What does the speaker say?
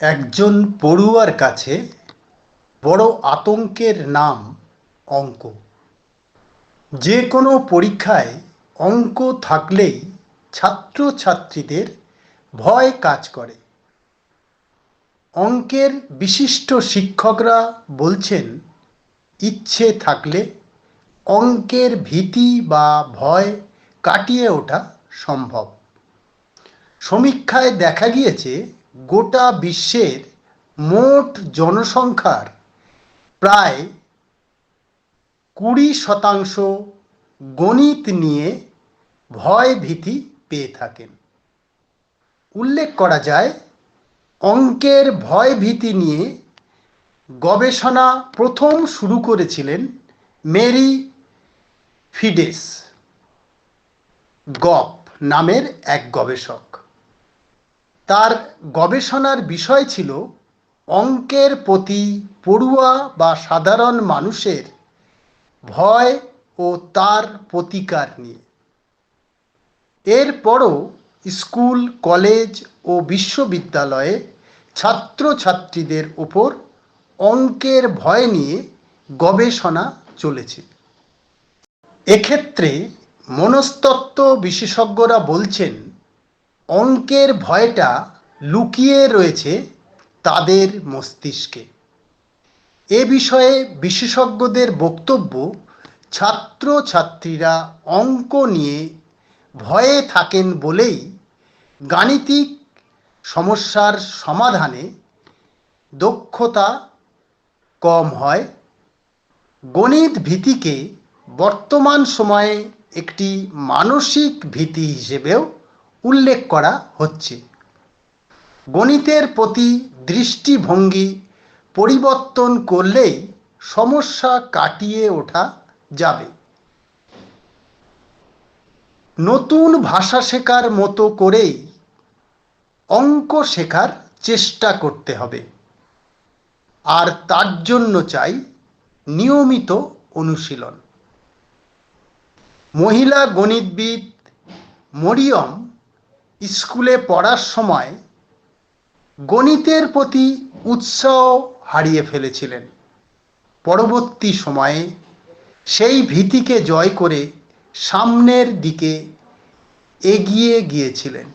একজন পড়ুয়ার কাছে বড় আতঙ্কের নাম অঙ্ক। যে কোনো পরীক্ষায় অঙ্ক থাকলেই ছাত্রছাত্রীদের ভয় কাজ করে। অঙ্কের বিশিষ্ট শিক্ষকরা বলছেন, ইচ্ছে থাকলে অঙ্কের ভীতি বা ভয় কাটিয়ে ওঠা সম্ভব। সমীক্ষায় দেখা গিয়েছে গোটা বিশ্বের মোট জনসংখ্যার প্রায় কুড়ি শতাংশ গণিত নিয়ে ভয় ভীতি পেয়ে থাকেন। উল্লেখ করা যায়, অঙ্কের ভয় ভীতি নিয়ে গবেষণা প্রথম শুরু করেছিলেন মেরি ফিডেস, গপ নামের এক গবেষক। তার গবেষণার বিষয় ছিল অঙ্কের প্রতি পড়ুয়া বা সাধারণ মানুষের ভয় ও তার প্রতিকার নিয়ে। এরপরও স্কুল, কলেজ ও বিশ্ববিদ্যালয়ে ছাত্রছাত্রীদের ওপর অঙ্কের ভয় নিয়ে গবেষণা চলেছে। এক্ষেত্রে মনস্তত্ত্ব বিশেষজ্ঞরা বলছেন অঙ্কের ভয়টা লুকিয়ে রয়েছে তাদের মস্তিষ্কে। এ বিষয়ে বিশেষজ্ঞদের বক্তব্য, ছাত্রছাত্রীরা অঙ্ক নিয়ে ভয়ে থাকেন বলেই গাণিতিক সমস্যার সমাধানে দক্ষতা কম হয়। গণিত ভীতিকে বর্তমান সময়ে একটি মানসিক ভীতি হিসেবেও উল্লেখ করা হচ্ছে। গণিতের প্রতি দৃষ্টিভঙ্গি পরিবর্তন করলেই সমস্যা কাটিয়ে ওঠা যাবে। নতুন ভাষা শেখার মতো করেই অঙ্ক শেখার চেষ্টা করতে হবে। আর তার জন্য চাই নিয়মিত অনুশীলন। মহিলা গণিতবিদ মরিয়ম স্কুলে পড়ার সময় গণিতের প্রতি উৎসাহ হারিয়ে ফেলেছিলেন। পরবর্তী সময়ে সেই ভীতিকে জয় করে সামনের দিকে এগিয়ে গিয়েছিলেন।